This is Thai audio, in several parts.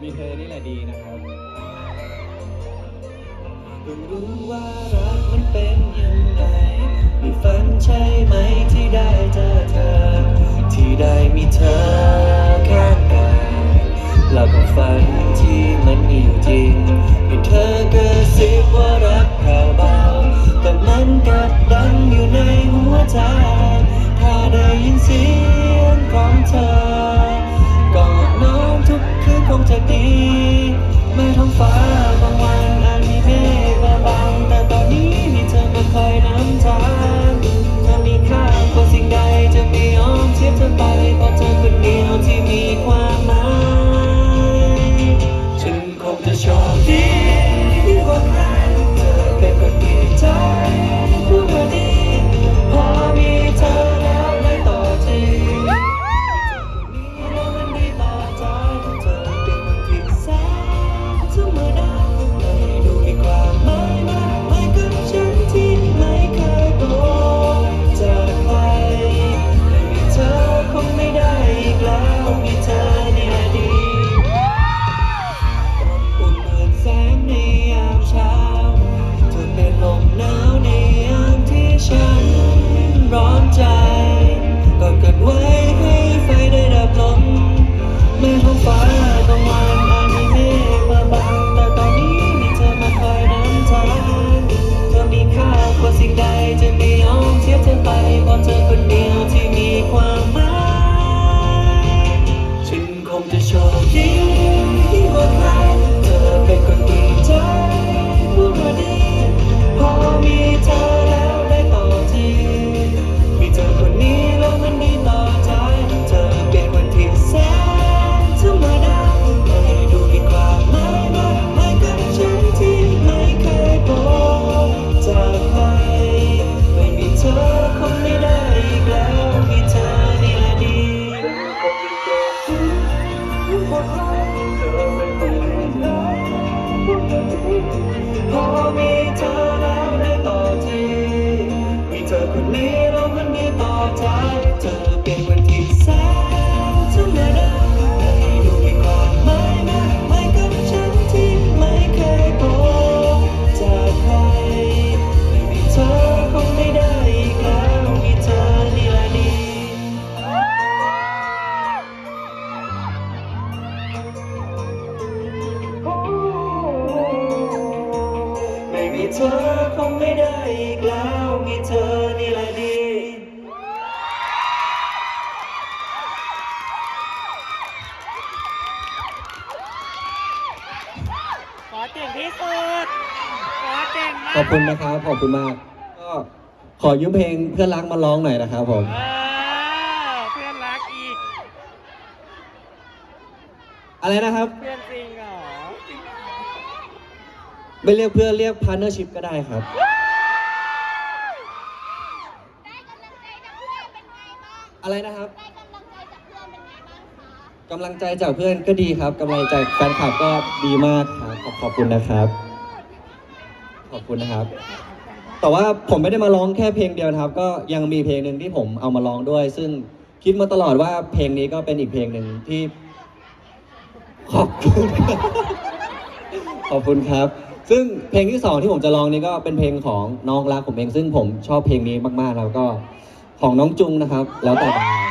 มีเธอนี่แหละดีนะครับเพิ่งรู้ว่ารักมันเป็นยังไงมีฝันใช่ไหมที่ได้เจอเธอ ที่ได้มีเธอข้างกายแล้วก็ฝัน คืนคงจะดีแม้ท้องฟ้าบางวันอาจมีเมฆ คนนี้แล้วต่อใจเธอเป็นคน คุณนะครับขอบคุณมาก ก็ขอยืมเพลงเพื่อนรักมาร้องหน่อยนะครับผมเออเพื่อนรักอีก อะไรนะครับ เพื่อนจริงเหรอไม่เรียกเพื่อนเรียกพาร์เนอร์ชิพก็ได้ครับ ได้กำลังใจจากเพื่อนเป็นไงบ้าง อะไรนะครับได้กำลังใจจากเพื่อนเป็นไงบ้างคะกำลังใจจากเพื่อนก็ดีครับกำลังใจแฟนคลับก็ดีมากครับขอบขอบคุณนะครับ ขอบคุณนะครับ แต่ว่าผมไม่ได้มาร้องแค่เพลงเดียวนะครับ ก็ยังมีเพลงหนึ่งที่ผมเอามาร้องด้วย ซึ่งคิดมาตลอดว่าเพลงนี้ก็เป็นอีกเพลงหนึ่งที่ ขอบคุณ ขอบคุณครับ ซึ่งเพลงที่สองที่ผมจะร้องนี้ก็เป็นเพลงของน้องรักผมเอง ซึ่งผมชอบเพลงนี้มากๆแล้วก็ของน้องจุงนะครับ แล้วแต่ดาว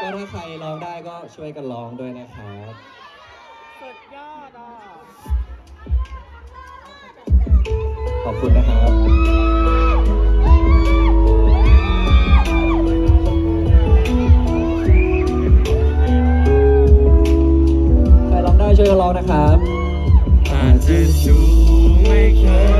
ก็ถ้าใครร้องได้ก็ช่วยกันร้องด้วยนะครับ สุดยอดอะ ขอบคุณนะครับใครร้องได้ช่วยร้องนะครับ อาจจะชูไม่เคย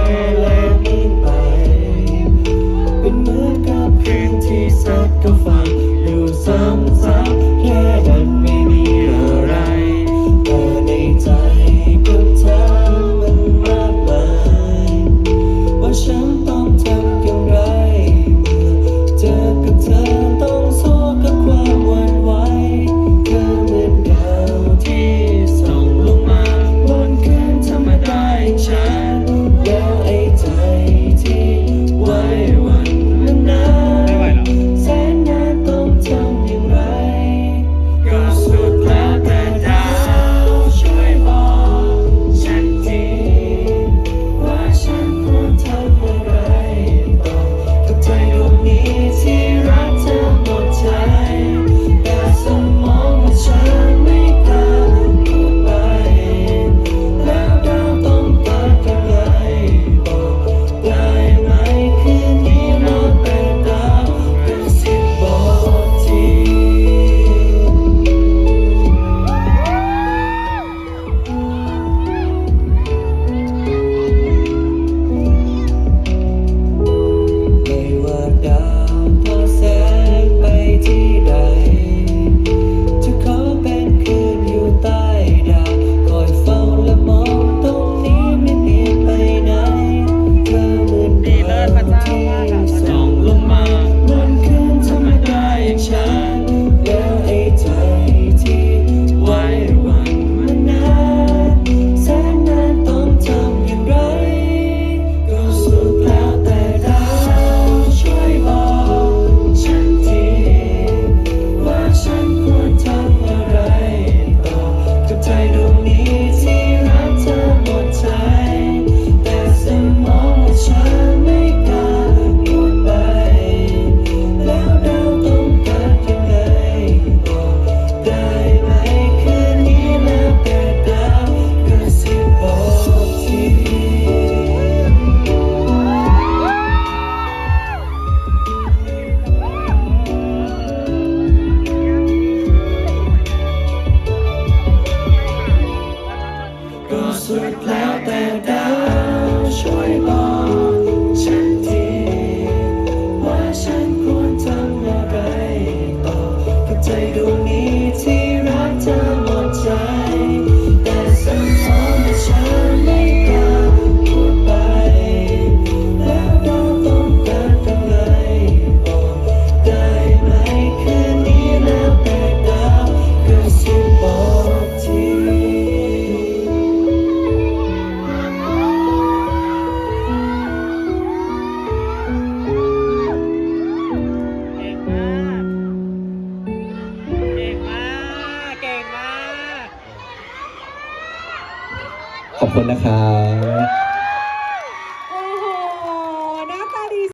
คุณนะครับ